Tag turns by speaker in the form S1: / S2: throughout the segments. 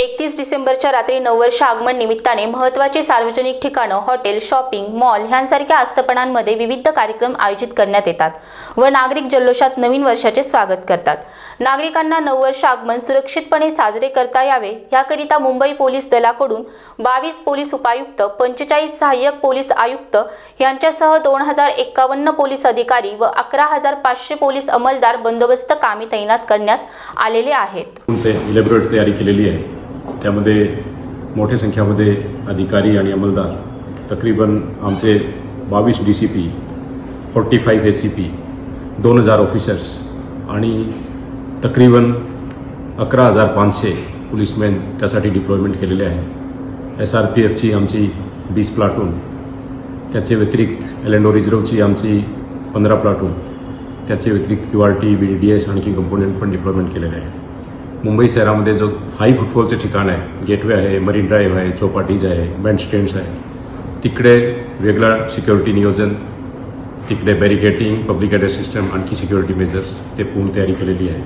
S1: एकतीस डिसेंबरच्या रात्री नववर्ष आगमन निमित्ताने महत्त्वाचे सार्वजनिक ठिकाणं हॉटेल शॉपिंग मॉल ह्यांसारख्या आस्थापनांमध्ये विविध कार्यक्रम आयोजित करण्यात येतात व नागरिक जल्लोषात नवीन वर्षाचे स्वागत करतात. नागरिकांना नववर्ष आगमन सुरक्षितपणे साजरे करता यावे याकरिता मुंबई पोलीस दलाकडून बावीस पोलीस उपायुक्त पंचेचाळीस सहाय्यक पोलीस आयुक्त यांच्यासह दोन हजार एक्कावन्न पोलीस अधिकारी व अकरा हजार पाचशे पोलीस अंमलदार बंदोबस्त कामी तैनात करण्यात आलेले आहेत.
S2: तयारी केलेली आहे. त्यामध्ये मोठ्या संख्यामध्ये अधिकारी आणि अंमलदार तकरीबन आमचे बावीस D C P forty five A C P दोन हजार ऑफिसर्स आणि तकरीबन अकरा हजार पाचशे पोलीसमॅन त्यासाठी डिप्लॉयमेंट केलेले आहे. एस आर पी एफची आमची वीस प्लाटून त्याचे व्यतिरिक्त एल एन ओ रिझर्वची आमची पंधरा प्लाटून त्याचे व्यतिरिक्त Q R T B D S आणखी कंपोनेंट पण डिप्लॉयमेंट केलेले आहे. मुंबई शहरामध्ये जो हाय फुटबॉलचे ठिकाण आहे गेटवे आहे मरीन ड्राईव्ह आहे चौपाटीज आहे बँड स्टँड्स आहे तिकडे वेगळा सिक्युरिटी नियोजन तिकडे बॅरिकेटिंग पब्लिक ॲड्रेस सिस्टम आणखी सिक्युरिटी मेजर्स ते पूर्ण तयारी केलेली आहे.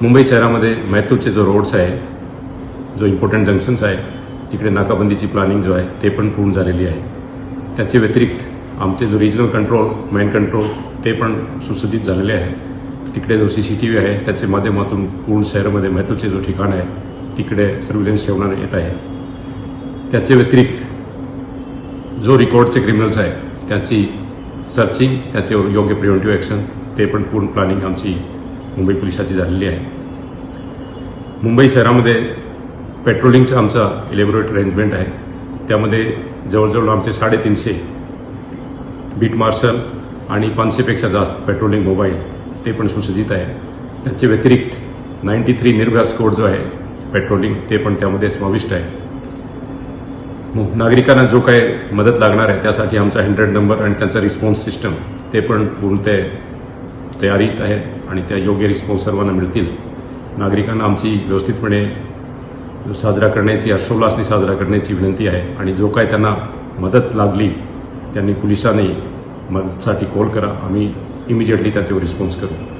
S2: मुंबई शहरामध्ये महत्त्वाचे जो रोड्स आहे जो इम्पॉर्टंट जंक्शन्स आहे तिकडे नाकाबंदीची प्लॅनिंग जो आहे ते पण पूर्ण झालेली आहे. त्याचे व्यतिरिक्त आमचे जो रिजनल कंट्रोल मेन कंट्रोल ते पण सुसज्जित झालेले आहे. तिकडे जो सी सी टी व्ही आहे त्याचे माध्यमातून पूर्ण शहरामध्ये महत्त्वाचे जो ठिकाण आहे तिकडे सर्व्हिलन्स ठेवण्यात येत आहे. त्याचे व्यतिरिक्त जो रेकॉर्डचे क्रिमिनल्स आहे त्याची सर्चिंग त्याचे योग्य प्रिव्हेंटिव्ह ॲक्शन ते पण पूर्ण प्लॅनिंग आमची मुंबई पोलिसाची झालेली आहे. मुंबई शहरामध्ये पेट्रोलिंगचा आमचा इलेबोरेट अरेंजमेंट आहे. त्यामध्ये जवळजवळ आमचे साडेतीनशे बीट मार्शल आणि पाचशेपेक्षा जास्त पेट्रोलिंग मोबाईल ते पण सुसज्जित आहे. त्याचे व्यतिरिक्त नाईन्टी थ्री निर्भया स्कोड जो आहे पेट्रोलिंग ते पण त्यामध्ये समाविष्ट आहे. मग नागरिकांना जो काय मदत लागणार आहे त्यासाठी आमचा हंड्रेड नंबर आणि त्यांचा रिस्पॉन्स सिस्टम ते पण पूर्णतः तयारीत आहे आणि त्या योग्य रिस्पॉन्स सर्वांना मिळतील. नागरिकांना आमची व्यवस्थितपणे साजरा करण्याची हर्षोल्लासने साजरा करण्याची विनंती आहे आणि जो काय त्यांना मदत लागली त्यांनी पोलिसांनी मदतसाठी कॉल करा. आम्ही immediately that's your response. karo